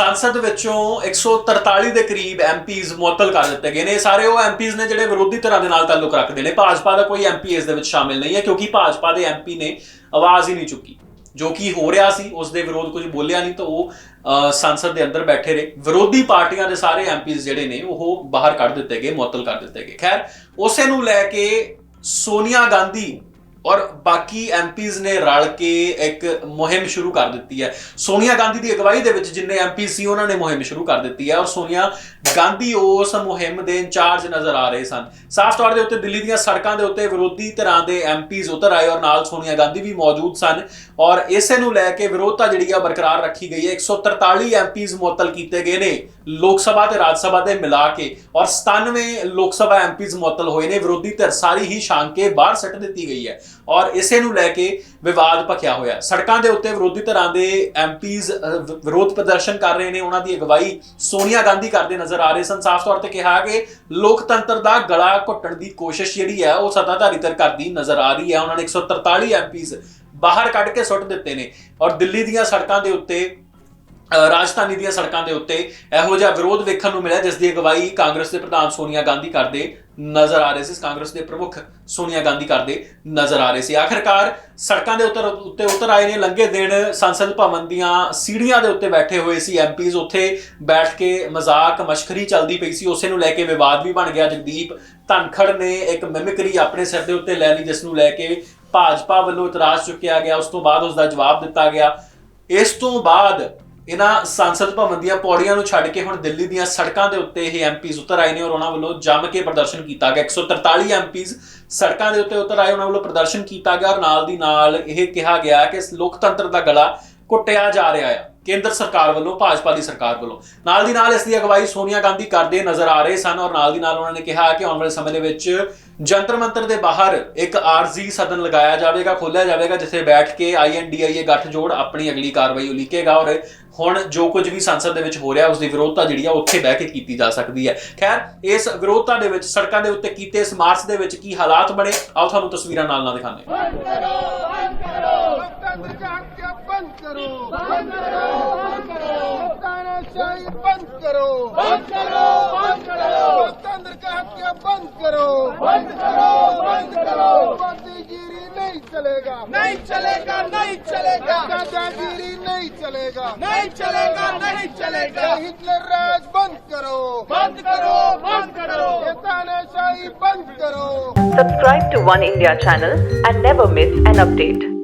ਸੰਸਦ ਵਿੱਚੋਂ 143 ਦੇ ਕਰੀਬ ਐਮਪੀਜ਼ ਮੁਅੱਤਲ ਕਰ ਦਿੱਤੇ ਗਏ ਨੇ। ਸਾਰੇ ਉਹ ਐਮਪੀਜ਼ ਨੇ ਜਿਹੜੇ ਵਿਰੋਧੀ ਧਿਰਾਂ ਦੇ ਨਾਲ ਤਾਲੁਕ ਰੱਖਦੇ ਨੇ। ਭਾਜਪਾ ਦਾ ਕੋਈ ਐਮਪੀ ਇਸ ਦੇ ਵਿੱਚ ਸ਼ਾਮਿਲ ਨਹੀਂ ਹੈ, ਕਿਉਂਕਿ ਭਾਜਪਾ ਦੇ ਐਮਪੀ ਨੇ ਆਵਾਜ਼ ਹੀ ਨਹੀਂ ਚੁੱਕੀ। ਜੋ ਕਿ ਹੋ ਰਿਹਾ ਸੀ, ਉਸ ਦੇ ਵਿਰੋਧ ਕੁਝ ਬੋਲਿਆ ਨਹੀਂ ਤਾਂ ਉਹ ਸੰਸਦ ਦੇ ਅੰਦਰ ਬੈਠੇ ਰਹੇ। ਵਿਰੋਧੀ ਪਾਰਟੀਆਂ ਦੇ ਸਾਰੇ ਐਮਪੀਜ਼ ਜਿਹੜੇ ਨੇ, ਉਹ ਬਾਹਰ ਕੱਢ ਦਿੱਤੇ ਗਏ, ਮੁਅੱਤਲ ਕਰ ਦਿੱਤੇ ਗਏ। ਖੈਰ, ਉਸੇ ਨੂੰ ਲੈ ਕੇ ਸੋਨੀਆ ਗਾਂਧੀ ਔਰ ਬਾਕੀ ਐਮਪੀਜ਼ ਨੇ ਰਲ ਕੇ ਇੱਕ ਮੁਹਿੰਮ ਸ਼ੁਰੂ ਕਰ ਦਿੱਤੀ ਹੈ। ਸੋਨੀਆ ਗਾਂਧੀ ਦੀ ਅਗਵਾਈ ਦੇ ਵਿੱਚ ਜਿੰਨੇ ਐਮਪੀ ਸੀ, ਉਹਨਾਂ ਨੇ ਮੁਹਿੰਮ ਸ਼ੁਰੂ ਕਰ ਦਿੱਤੀ ਹੈ ਔਰ ਸੋਨੀਆ ਗਾਂਧੀ ਉਸ ਮੁਹਿੰਮ ਦੇ ਇੰਚਾਰਜ ਨਜ਼ਰ ਆ ਰਹੇ ਸਨ। ਸਾਫ਼ ਤੌਰ ਦੇ ਉੱਤੇ ਦਿੱਲੀ ਦੀਆਂ ਸੜਕਾਂ ਦੇ ਉੱਤੇ ਵਿਰੋਧੀ ਧਿਰਾਂ ਦੇ ਐਮਪੀਜ਼ ਉਤਰ ਆਏ ਔਰ ਨਾਲ ਸੋਨੀਆ ਗਾਂਧੀ ਵੀ ਮੌਜੂਦ ਸਨ ਔਰ ਇਸੇ ਨੂੰ ਲੈ ਕੇ ਵਿਰੋਧਤਾ ਜਿਹੜੀ ਆ ਬਰਕਰਾਰ ਰੱਖੀ ਗਈ ਹੈ। 143 ਐਮਪੀਜ਼ ਮੁਅੱਤਲ ਕੀਤੇ ਗਏ ਨੇ। ਲੋਕ ਸਭਾ ਤੇ ਰਾਜ ਸਭਾ ਦੇ ਮਿਲਾ ਕੇ ਔਰ 97 ਲੋਕ ਸਭਾ ਐਮਪੀਜ਼ ਮੁਅੱਤਲ ਹੋਏ ਨੇ, ਵਿਰੋਧੀ ਧਿਰ ਸਾਰੀ ਹੀ ਛਾਂਗ ਕੇ ਬਾਹਰ ਸੱਟ ਦਿੱਤੀ ਗਈ ਹੈ ਔਰ ਇਸੇ ਨੂੰ ਲੈ ਕੇ ਵਿਵਾਦ ਭਖਿਆ ਹੋਇਆ ਸੜਕਾਂ ਦੇ ਉੱਤੇ ਵਿਰੋਧੀ ਧਿਰਾਂ ਦੇ ਐਮਪੀਜ਼ ਵਿਰੋਧ ਪ੍ਰਦਰਸ਼ਨ ਕਰ ਰਹੇ ਨੇ, ਉਹਨਾਂ ਦੀ ਅਗਵਾਈ ਸੋਨੀਆ ਗਾਂਧੀ ਕਰਦੇ ਨਜ਼ਰ ਆ ਰਹੇ ਸਨ। ਸਾਫ਼ ਤੌਰ ਤੇ ਕਿਹਾ ਕਿ ਲੋਕਤੰਤਰ ਦਾ ਗਲਾ ਘੁੱਟਣ ਦੀ ਕੋਸ਼ਿਸ਼ ਜਿਹੜੀ ਹੈ, ਉਹ ਸੱਤਾਧਾਰੀ ਧਿਰ ਕਰਦੀ ਨਜ਼ਰ ਆ ਰਹੀ ਹੈ। ਉਹਨਾਂ ਨੇ 143 ਐਮਪੀਜ਼ ਬਾਹਰ ਕੱਢ ਕੇ ਸੁੱਟ ਦਿੱਤੇ ਨੇ ਔਰ ਦਿੱਲੀ ਦੀਆਂ ਸੜਕਾਂ ਦੇ ਉੱਤੇ ਰਾਜਧਾਨੀ ਦੀਆਂ ਸੜਕਾਂ ਦੇ ਉੱਤੇ ਇਹੋ ਜਿਹਾ ਵਿਰੋਧ ਵੇਖਣ ਨੂੰ ਮਿਲਿਆ, ਜਿਸ ਦੀ ਅਗਵਾਈ ਕਾਂਗਰਸ ਦੇ ਪ੍ਰਧਾਨ ਸੋਨੀਆ ਗਾਂਧੀ ਕਰਦੇ ਨਜ਼ਰ ਆ ਰਹੇ ਸੀ। ਕਾਂਗਰਸ ਦੇ ਪ੍ਰਮੁੱਖ ਸੋਨੀਆ ਗਾਂਧੀ ਕਰਦੇ ਨਜ਼ਰ ਆ ਰਹੇ ਸੀ। ਆਖਰਕਾਰ ਸੜਕਾਂ ਦੇ ਉੱਤਰ, ਉੱਤੇ ਉਤਰ ਆਏ ਨੇ, ਲੰਘੇ ਦਿਨ ਸੰਸਦ ਭਵਨ ਦੀਆਂ ਸੀੜੀਆਂ ਦੇ ਉੱਤੇ ਬੈਠੇ ਹੋਏ ਸੀ ਐਮਪੀਜ਼ ਉੱਥੇ ਬੈਠ ਕੇ ਮਜ਼ਾਕ ਮਸ਼ਕਰੀ ਚੱਲਦੀ ਪਈ ਸੀ। ਉਸੇ ਨੂੰ ਲੈ ਕੇ ਵਿਵਾਦ ਵੀ ਬਣ ਗਿਆ। ਜਗਦੀਪ ਧਨਖੜ ਨੇ ਇੱਕ ਮਿਮਿਕਰੀ ਆਪਣੇ ਸਿਰ ਦੇ ਉੱਤੇ ਲੈ ਲਈ, ਜਿਸ ਨੂੰ ਲੈ ਕੇ ਭਾਜਪਾ ਵੱਲੋਂ ਇਤਰਾਜ਼ ਚੁੱਕਿਆ ਗਿਆ। ਉਸ ਤੋਂ ਬਾਅਦ ਉਸ ਦਾ ਜਵਾਬ ਦਿੱਤਾ ਗਿਆ। ਇਸ ਤੋਂ ਬਾਅਦ ਇਹਨਾਂ ਸੰਸਦ ਭਵਨ ਦੀਆਂ ਪੌੜੀਆਂ ਨੂੰ ਛੱਡ ਕੇ ਹੁਣ ਦਿੱਲੀ ਦੀਆਂ ਸੜਕਾਂ ਦੇ ਉੱਤੇ ਇਹ ਐਮਪੀਜ਼ ਉਤਰ ਆਏ ਨੇ ਔਰ ਉਹਨਾਂ ਵੱਲੋਂ ਜੰਮ ਕੇ ਪ੍ਰਦਰਸ਼ਨ ਕੀਤਾ ਗਿਆ। 143 ਐਮਪੀਜ਼ ਸੜਕਾਂ ਦੇ ਉੱਤੇ ਉਤਰ ਆਏ, ਉਹਨਾਂ ਵੱਲੋਂ ਪ੍ਰਦਰਸ਼ਨ ਕੀਤਾ ਗਿਆ ਔਰ ਨਾਲ ਦੀ ਨਾਲ ਇਹ ਕਿਹਾ ਗਿਆ ਕਿ ਲੋਕਤੰਤਰ ਦਾ ਗਲਾ ਕੁੱਟਿਆ ਜਾ ਰਿਹਾ ਹੈ ਕੇਂਦਰ ਸਰਕਾਰ ਵੱਲੋਂ ਭਾਜਪਾ ਦੀ ਸਰਕਾਰ ਵੱਲੋਂ। ਨਾਲ ਦੀ ਨਾਲ ਇਸ ਦੀ ਅਗਵਾਈ ਸੋਨੀਆ ਗਾਂਧੀ ਕਰਦੇ ਨਜ਼ਰ ਆ ਰਹੇ ਸਨ ਔਰ ਨਾਲ ਦੀ ਨਾਲ ਉਹਨਾਂ ਨੇ ਕਿਹਾ ਕਿ ਆਉਣ ਵਾਲੇ ਸਮੇਂ ਦੇ ਵਿੱਚ ਜੰਤਰ ਮੰਤਰ ਦੇ ਬਾਹਰ ਇੱਕ ਆਰਜ਼ੀ ਸਦਨ ਲਗਾਇਆ ਜਾਵੇਗਾ ਖੋਲ੍ਹਿਆ ਜਾਵੇਗਾ ਜਿੱਥੇ ਬੈਠ ਕੇ ਆਈਐਨਡੀਆਈਏ ਗੱਠਜੋੜ ਆਪਣੀ ਅਗਲੀ ਕਾਰਵਾਈ ਉਲੀਕੇਗਾ ਔਰ ਹੁਣ ਜੋ ਕੁਝ ਵੀ ਸੰਸਦ ਦੇ ਵਿੱਚ ਹੋ ਰਿਹਾ ਉਸ ਦੀ ਵਿਰੋਧਤਾ ਜਿਹੜੀ ਆ ਉੱਥੇ ਬਹਿ ਕੇ ਕੀਤੀ ਜਾ ਸਕਦੀ ਹੈ। ਖੈਰ ਇਸ ਵਿਰੋਧਤਾ ਦੇ ਵਿੱਚ ਸੜਕਾਂ ਦੇ ਉੱਤੇ ਕੀਤੇ ਇਸ ਮਾਰਚ ਦੇ ਵਿੱਚ ਕੀ ਹਾਲਾਤ ਬਣੇ? ਆਓ ਤੁਹਾਨੂੰ ਤਸਵੀਰਾਂ ਨਾਲ ਨਾਲ ਦਿਖਾਉਂਦੇ ਹਾਂ। ਬੰਦ ਕਰੋ ਬੰਦ ਕਰੋ। ਬੰਦ ਕਰੋ। ਬੰਦ ਕਰੋ। तानाशाही बंद करो बंद करो बंद करो लोकतंत्र की हत्या बंद करो बंद करो बंद करो मोदीगिरी नहीं चलेगा नहीं चलेगा नहीं चलेगा दादागिरी नहीं चलेगा नहीं चलेगा नहीं चलेगा हिटलर राज बंद करो बंद करो बंद करो ये तानाशाही बंद करो Subscribe to One India channel and never miss an update.